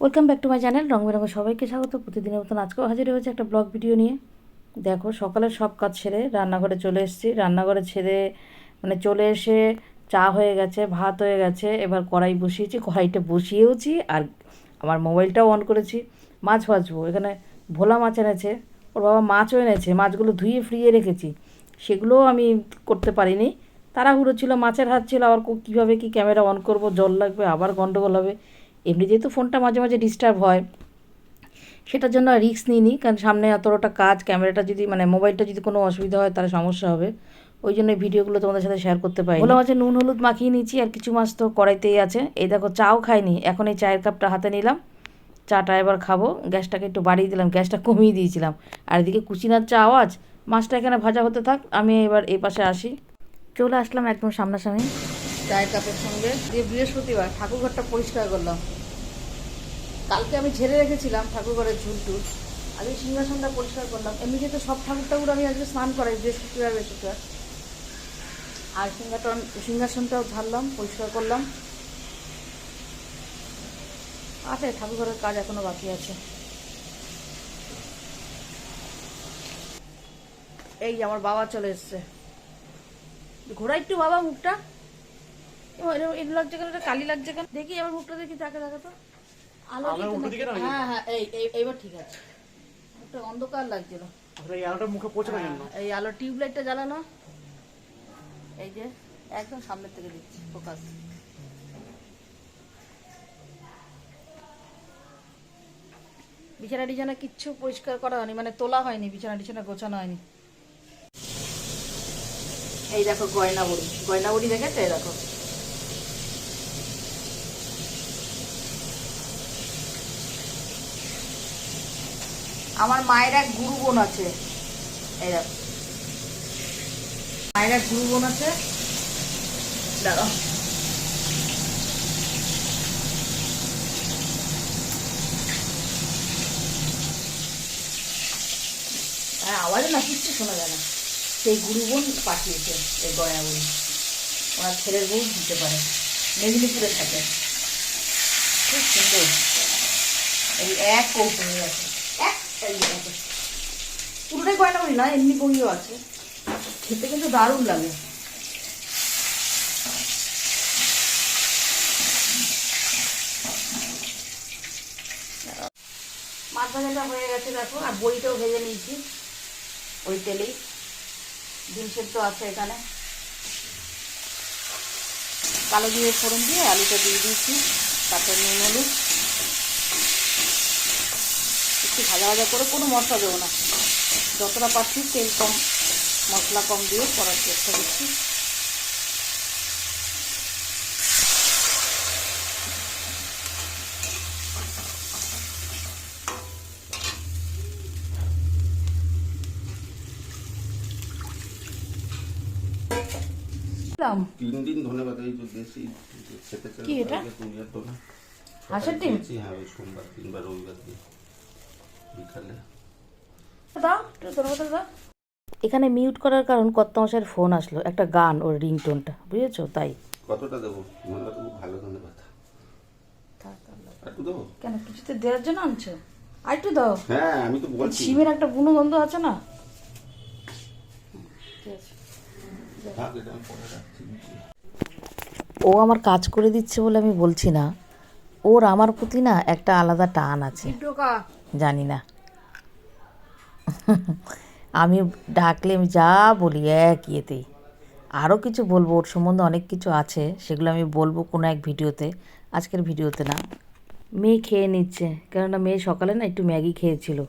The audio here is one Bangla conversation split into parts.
Welcome back to my channel Rong Berong সবাইকে স্বাগত। প্রতিদিনের মতন আজকেও হাজির হয়েছে একটা ব্লগ ভিডিও নিয়ে। দেখো, সকালের সব কাজ ছেড়ে রান্নাঘরে চলে এসেছি। রান্নাঘরে ছেড়ে মানে চলে এসে চা হয়ে গেছে, ভাত হয়ে গেছে। এবার কড়াই বসিয়েছি, কড়াইটা বসিয়েওছি আর আমার মোবাইলটাও অন করেছি। মাছ ভাজবো। এখানে ভোলা মাছ এনেছে, ওর বাবা মাছও এনেছে। মাছগুলো ধুয়ে ফ্রিয়ে রেখেছি। সেগুলোও আমি করতে পারিনি। তাড়াহুড়ো ছিল, মাছের হাত ছিল, আবার কীভাবে কি ক্যামেরা অন করব, জল লাগবে, আবার গন্ডগোল হবে। এমনিতেই যেহেতু ফোনটা মাঝে মাঝে ডিস্টার্ব হয়, সেটার জন্য রিস্ক নিইনি, কারণ সামনে এতটা কাজ ক্যামেরাটা যদি মানে মোবাইলটা যদি কোনো অসুবিধা হয় তাহলে সমস্যা হবে। ওই জন্য ভিডিওগুলো তোমাদের সাথে শেয়ার করতে পারি ভোলা মাছে নুন, হলুদ মাখিয়ে নিয়েছি, আর কিছু মাছ তো কড়াইতেই আছে। এই দেখো, চাও খাইনি, এখন এই চায়ের কাপটা হাতে নিলাম। চাটা এবার খাব, গ্যাসটাকে একটু বাড়িয়ে দিলাম, গ্যাসটা কমিয়ে দিয়েছিলাম। আর এদিকে কুচিনার চা আওয়াজ মাছটা এখানে ভাজা হতে থাক, আমি এবার এই পাশে আসি। চলে আসলাম একদম সামনাসামনি। চায়ের কাপের সঙ্গে। দিয়ে বৃহস্পতিবার ঠাকুরঘরটা পরিষ্কার করলাম। কালকে আমি ঝেড়ে রেখেছিলাম ঠাকুরঘরের ঝুলটুল আজকে সিংহাসনটা পরিষ্কার করলাম। এমনিতে তো সব ঠাকুর ঠাকুর আমি আজকে স্নান করাই, বৃহস্পতিবার বৃহস্পতিবার। আর সিংহাসন, সিংহাসনটাও ঝাড়লাম, পরিষ্কার করলাম। আছে, ঠাকুরঘরের কাজ এখনও বাকি আছে। এই আমার বাবা চলে এসছে। ঘোরা একটু বাবা, মুখটা। লাগছে কেন? এটা কালি লাগছে কেন? দেখি আমার মুখটা দেখি তাকে দেখা তো। আলো হ্যাঁ হ্যাঁ এই এই- এইবার ঠিক আছে। একটা অন্ধকার লাগছিল। এই আলোটা মুখে পৌঁছে জন্য? এই আলো টিউবলাইটটা জ্বালানো। এই যে একদম সামনের থেকে দিচ্ছি ফোকাস। বিছানা টিছানা কিচ্ছু পরিষ্কার করা হয়নি মানে তোলা হয়নি বিছানা টিছানা গোছানো হয়নি। এই দেখো গয়না বড়ি গয়না বড়ি দেখেছে? এই দেখো। আমার মায়ের এক গুরু বোন আছে। এই দেখো। মায়ের এক গুরু বোন আছে। আর আওয়াজে না কিচ্ছু শোনা যায় না। সেই গুরু বোন পাঠিয়েছে এই গয়নাগুলি ওনার ছেলের বউ দিতে পারে। মেদিনীপুরে থাকে। খুব সুন্দর। এই এক কৌশলী আছে এই পুরোটাই গয়না বলি না, এমনি বইও আছে। খেতে কিন্তু দারুণ লাগে। মাছ ভাজাটা হয়ে গেছে দেখো, আর বড়িটাও ভেজে নিয়েছি। ওই তেলেই। ডিম সেদ্ধ আছে এখানে। কালো দিয়ে ফোড়ন দিয়ে আলুটা দিয়ে দিয়েছি, তারপর নুন, হলুদ। একটু ভাজা ভাজা করে কোনো মশলা দেবো না যতটা পাচ্ছি তেল কম মশলা কম দিয়ে করার চেষ্টা করছি। তিন দিন ধন্যবাদ এই যে দেশি খেতে চাই কি এটা? হাঁসের ডিম? হ্যাঁ সোমবার তিনবার রবিবার দিন বিকালে। দাও দাও এখানে মিউট করার কারণ কত কর্তামশাইয়ের ফোন আসলো একটা গান ওর রিংটোনটা বুঝেছ? তাই। কতটা দেবো? খুব ভালো ধন্যবাদ একটু দেবো কেন কিছুতে দেওয়ার জন্য আনছো? আর একটু দাও। হ্যাঁ আমি তো বলছি। সিমের একটা বুনো গন্ধ আছে না? থাক, এটা আমি পরে রাখছি। ও আমার কাজ করে দিচ্ছে বলে আমি বলছি না। ওর আমার প্রতি না একটা আলাদা টান আছে। জানি না। আমি ডাকলে আমি যা বলি এক ইয়েতেই আরও কিছু বলব, ওর সম্বন্ধে অনেক কিছু আছে, সেগুলো আমি বলব কোনো এক ভিডিওতে। আজকের ভিডিওতে না। মেয়ে খেয়ে নিচ্ছে, কেননা মেয়ে সকালে না একটু ম্যাগি খেয়েছিল।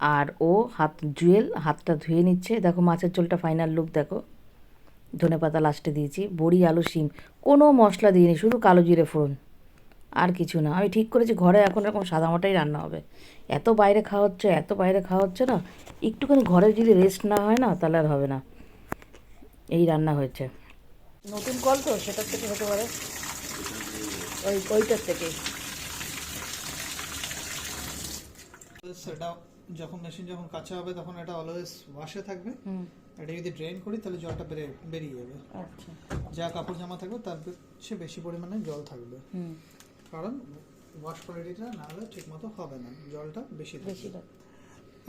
আর ও হাত জুয়েল, হাতটা ধুয়ে নিচ্ছে। দেখো মাছের ঝোলটা ফাইনাল লুক দেখো। ধনে পাতা লাস্টে দিয়েছি, বড়ি, আলু, শিম। কোনো মশলা দিইনি, শুধু কালো জিরে ফোড়ন। আর কিছু না। আমি ঠিক করেছি ঘরে এখন এরকম সাদামাটাই রান্না হবে। এত বাইরে খাওয়া হচ্ছে এত বাইরে খাওয়া হচ্ছে না একটুখানি ঘরে যদি রেস্ট না হয় না তাহলে আর হবে না। এই রান্না হয়েছে। নতুন কল তো সেটার থেকে হতে পারে। ওই ওইটার থেকে। সেটা যখন মেশিন যখন কাঁচা হবে তখন এটা অলওয়েজ ওয়াশে থাকবে। এটা যদি ড্রেন করি তাহলে জলটা বেরিয়ে বেরিয়ে যাবে। আচ্ছা। যা কাপড় জামা থাকবে তার সে বেশি পরিমাণে জল থাকবে। কারণ ওয়াশ কোয়ালিটিটা না হলে ঠিক মতো হবে না জলটা বেশি। বেশি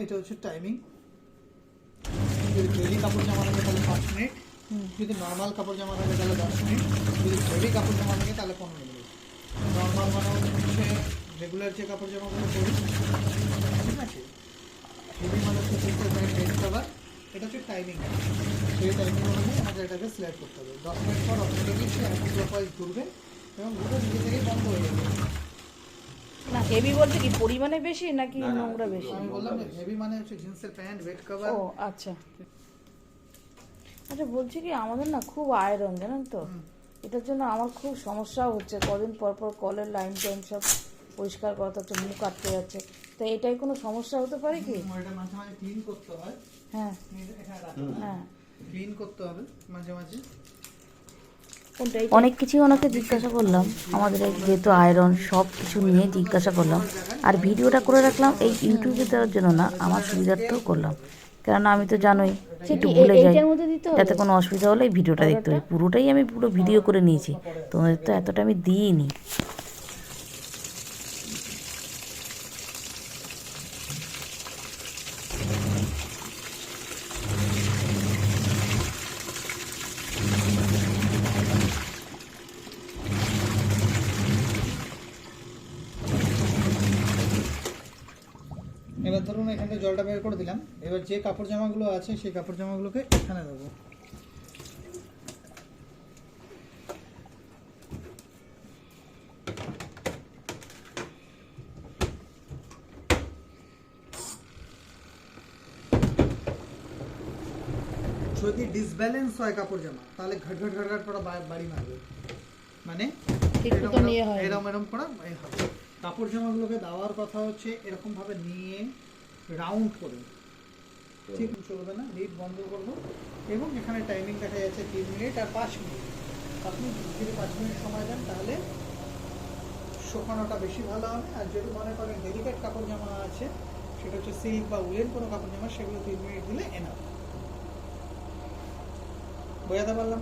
এটা হচ্ছে টাইমিং যদি ডেলি কাপড় জামা লাগে তাহলে পাঁচ মিনিট। যদি নর্মাল কাপড় জামা লাগে তাহলে দশ মিনিট। যদি হেভি কাপড় জামা লাগে তাহলে পনেরো মিনিট। নর্মাল মানে হচ্ছে রেগুলার যে কাপড় জামাগুলো পরি ঠিক আছে? হেভি মানে হচ্ছে কভার এটা হচ্ছে টাইমিং সেই টাইমিং অনুযায়ী আমাদের এটাকে সিলেক্ট করতে হবে। দশ মিনিট পর অটোমেটিকলি সে অ্যান্টি ঘুরবে। এবং ঘুরে নিজে থেকেই বন্ধ হয়ে যাবে। না হেভি বলতে কি পরিমাণে বেশি নাকি নোংরা বেশি? আমি বললাম হেভি মানে হচ্ছে জিন্সের প্যান্ট বেড কভার ও আচ্ছা। আচ্ছা বলছি কি আমাদের না খুব আয়রন জানেন তো? এটার জন্য আমার খুব সমস্যাও হচ্ছে। কদিন পর পর কলের লাইন টাইন সব পরিষ্কার করা থাকছে মুখ আটকে যাচ্ছে। তো এটাই কোনো সমস্যা হতে পারে কি? এটা মাঝে মাঝে ক্লিন করতে হয়। হ্যাঁ। হ্যাঁ। ক্লিন করতে হবে মাঝে মাঝে। অনেক কিছুই ওনাকে জিজ্ঞাসা করলাম। আমাদের যেহেতু আয়রন সব কিছু নিয়ে জিজ্ঞাসা করলাম। আর ভিডিওটা করে রাখলাম এই ইউটিউবে দেওয়ার জন্য না আমার সুবিধার্থেও করলাম। কেননা আমি তো জানোই একটু ভুলে যাই। যাতে কোনো অসুবিধা হলে ভিডিওটা দেখতে হবে। পুরোটাই আমি পুরো ভিডিও করে নিয়েছি। তোমাদের তো এতটা আমি দিইনি। এবার ধরুন এখান থেকে জলটা বের করে দিলাম। এবার যে কাপড় জামাগুলো আছে সেই কাপড় জামাগুলোকে এখানে দেবো। যদি ডিসব্যালেন্স হয় কাপড় জামা তাহলে ঘট ঘট ঘট ঘট করে বাড়ি মারবে। মানে না। এরম এরম করা হবে। কাপড় জামাগুলোকে দেওয়ার কথা হচ্ছে এরকম ভাবে নিয়ে রাউন্ড করে। ঠিক চলবে না লিড বন্ধ করব এবং এখানে টাইমিং দেখা যাচ্ছে তিন মিনিট আর পাঁচ মিনিট আপনি যদি পাঁচ মিনিট সময় দেন তাহলে শুকানোটা বেশি ভালো হবে। আর যদি মনে করেন ডেলিকেট কাপড় জামা আছে সেটা হচ্ছে সিল্ক বা উলেন কোনো কাপড় জামা সেগুলো তিন মিনিট দিলে এনা বোঝাতে পারলাম?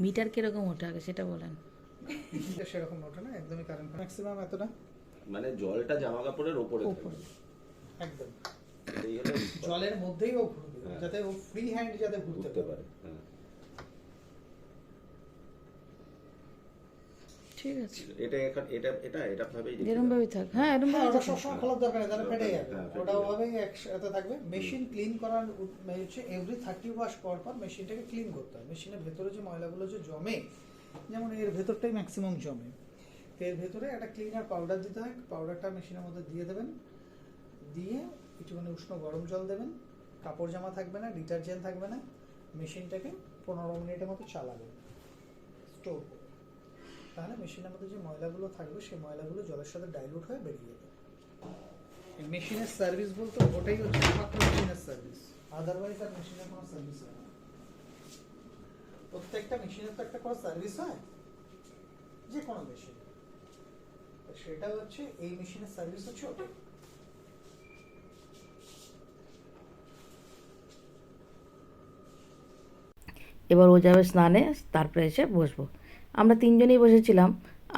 মিটার কীরকম ওঠে আগে সেটা বলেন। সেরকম ওঠে না একদমই কারেন্ট ম্যাক্সিমাম এতটা? মানে জলটা জামা কাপড়ের ওপরে উপরে একদম। এই হলো জলের মধ্যেই ও ঘুরবে হ্যাঁ। যাতে ও ফ্রি হ্যান্ড যাতে ঘুরতে পারে পারে হ্যাঁ। ঠিক আছে। এটা এখন এটা এটা এটা ভাবেই রেখে এরম ভাবেই থাক। হ্যাঁ হ্যাঁ ভাবেই ওটা থাক। সবসময় খোলার দরকার নেই তাহলে ফেটে যাবে। হ্যাঁ, ওটা ওভাবেই একসাথে থাকবে। মেশিন ক্লিন করার হচ্ছে এভরি থার্টি ওয়াশ পর পর মেশিনটাকে ক্লিন করতে হয়। মেশিনের ভেতরে যে ময়লাগুলো যে জমে যেমন এর ভেতরটাই ম্যাক্সিমাম জমে। তো এর ভেতরে একটা ক্লিনার পাউডার দিতে হয়। পাউডারটা মেশিনের মধ্যে দিয়ে দেবেন। দিয়ে একটুখানি উষ্ণ গরম জল দেবেন। কাপড় জামা থাকবে না ডিটারজেন্ট থাকবে না। মেশিনটাকে পনেরো মিনিটের মতো চালাবেন। স্টোভ তাহলে মেশিনের মধ্যে যে ময়লাগুলো থাকবে সেই ময়লাগুলো জলের সাথে ডাইলুট হয়ে বেরিয়ে যাবে। এই মেশিনের সার্ভিস বলতে ওটাই হচ্ছে একমাত্র মেশিনের সার্ভিস আদারওয়াইজ আর মেশিনের কোনো সার্ভিস হয় না। প্রত্যেকটা মেশিনের তো একটা করে সার্ভিস হয়? যে কোনো মেশিন সেটা হচ্ছে এই মেশিনের সার্ভিস হচ্ছে ওটাই। এবার ও যাবে স্নানে তারপরে এসে বসবো। আমরা তিনজনেই বসেছিলাম।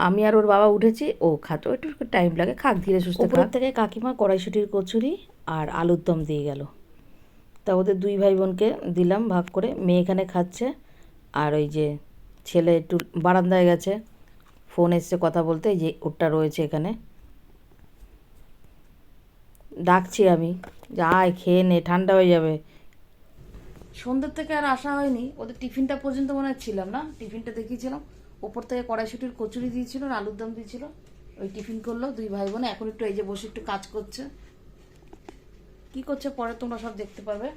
আমি আর ওর বাবা উঠেছি ও খাতো একটু টাইম লাগে খাক ধীরে সুস্থ উপরের থেকে কাকিমা কড়াইশুটির কচুরি আর আলুর দম দিয়ে গেল। তা ওদের দুই ভাই বোনকে দিলাম ভাগ করে মেয়ে এখানে খাচ্ছে আর ওই যে ছেলে একটু বারান্দায় গেছে ফোন এসছে কথা বলতে যে ওরটা রয়েছে এখানে। ডাকছি আমি যে আয় খেয়ে নে ঠান্ডা হয়ে যাবে। সন্ধ্যের থেকে আর আসা হয়নি ওদের টিফিনটা পর্যন্ত মনে হয় ছিলাম না টিফিনটা দেখিয়েছিলাম। ওপর থেকে কড়াইশুটির কচুরি দিয়েছিল আর আলুর দম দিয়েছিল। ওই টিফিন করল দুই ভাই বোন। এখন একটু এই যে বসে একটু কাজ করছে। কি করছে পরে তোমরা সব দেখতে পাবে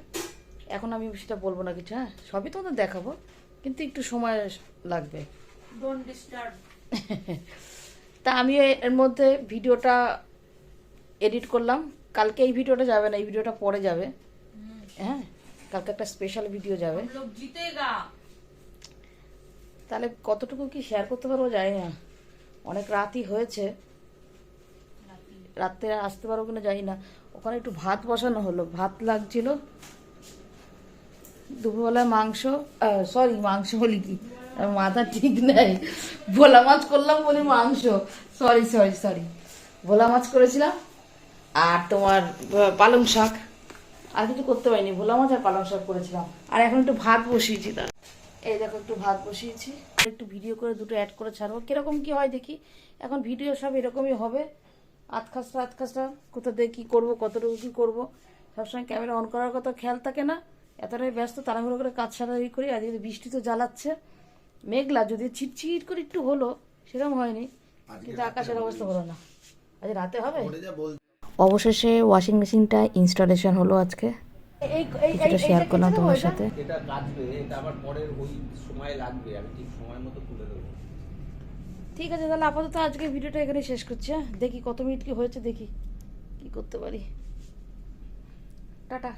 এখন আমি সেটা বলব না কিছু হ্যাঁ? সবই তোমাদের দেখাবো কিন্তু একটু সময় লাগবে। তা আমি এর মধ্যে ভিডিওটা এডিট করলাম। কালকে এই ভিডিওটা যাবে না এই ভিডিওটা পরে যাবে। হ্যাঁ? কালকে একটা স্পেশাল ভিডিও যাবে। জিতেগা তাহলে কতটুকু কি শেয়ার করতে পারব জানি না। অনেক রাতই হয়েছে। রাত্রে আসতে পারব কিনা জানি না। ওখানে একটু ভাত বসানো হলো। ভাত লাগছিল। দুপুরবেলায় মাংস সরি মাংস বলি কি? মাথা ঠিক নেই। ভোলা মাছ করলাম বলি মাংস। সরি সরি সরি ভোলা মাছ করেছিলাম। আর তোমার পালং শাক। আর কিছু করতে পারিনি। ভোলা মাছ আর পালং শাক করেছিলাম। আর এখন একটু ভাত বসিয়েছি তার এই দেখো একটু ভাত বসিয়েছি। একটু ভিডিও করে দুটো অ্যাড করে ছাড়বো। কীরকম কি হয় দেখি? এখন ভিডিও সব এরকমই হবে। আধ খাসটা আধ খাসটা কোথা দিয়ে কী করব কতটুকু কী করব? সবসময় ক্যামেরা অন করার কথা খেয়াল থাকে না। এতটাই ব্যস্ত তাড়াহুড়ো করে কাজ সারাই করি। আজকে বৃষ্টি তো জ্বালাচ্ছে। মেঘলা যদি ছিটছিট করে একটু হলো সেরকম হয়নি। কিন্তু আকাশের অবস্থা হলো না। আজ রাতে হবে? অবশেষে ওয়াশিং মেশিনটা ইনস্টলেশন হলো আজকে। কিছুটা শেয়ার করলাম তোমার সাথে। এটা কাটবে এটা আবার পরের ওই সময় লাগবে আমি ঠিক সময় মতো তুলে দেবো। ঠিক আছে তাহলে আপাতত আজকে ভিডিওটা এখানে শেষ করছি হ্যাঁ? দেখি কত মিনিট কি হয়েছে দেখি কি করতে পারি। টাটা।